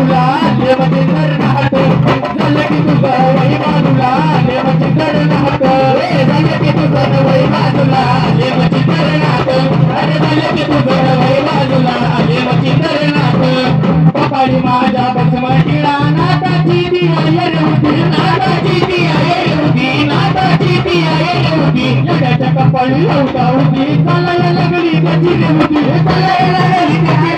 बाजूला देवाची करणार झालं की तुझं वही बाजूला देवाचे करणार हे झालं की तुझं वही बाजूला देवाची करणार अरे झालं की तुझं वही बाजूला देवाची करणार पपाडी माझ्या बसमटीला नाताची ती आयर होती. नाताची ती आयर होती. नाताची ती आयर होती. जगाच्या कपाळी लवता होती. चालायला लागली त्याची रे होती चालायला लागली त्याची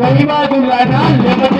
तुझं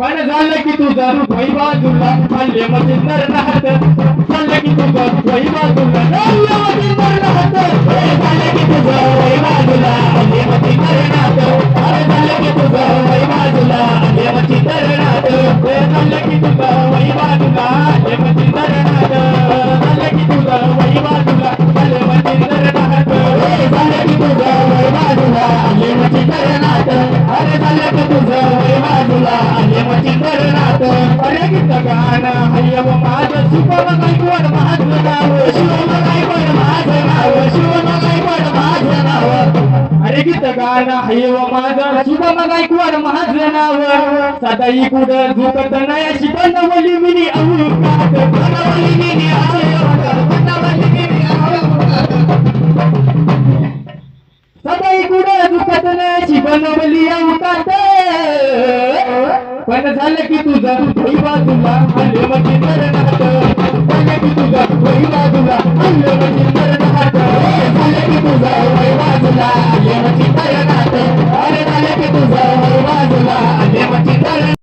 पण झालं की तुझं वही बाजूला खाल्ले मध्ये राहत. झालं की तुझं वही बाजूला बाजूला हल्ले मध्ये नर राहत अरे माझं नाव शिवम माझं नाव शिवम माझं नाव. अरे गीत गाणं माझं गायकवाड माझं नाव. सदाई कुड झुकत नाही बनवली मिनी अवकात बनवली मिनी अवकात बनवली मिनी अवकात सदाई कुड झुकत नाही बनवली अवकात पण झालं की तुझा वही बाजूला आले म्हणजे मरणात झालं की तुझा वही बाजूला आले म्हणजे मरणात झालं की तुझा वही बाजूला आले म्हणजे मरणात अरे झालं की तुझा वही बाजूला आले म्हणजे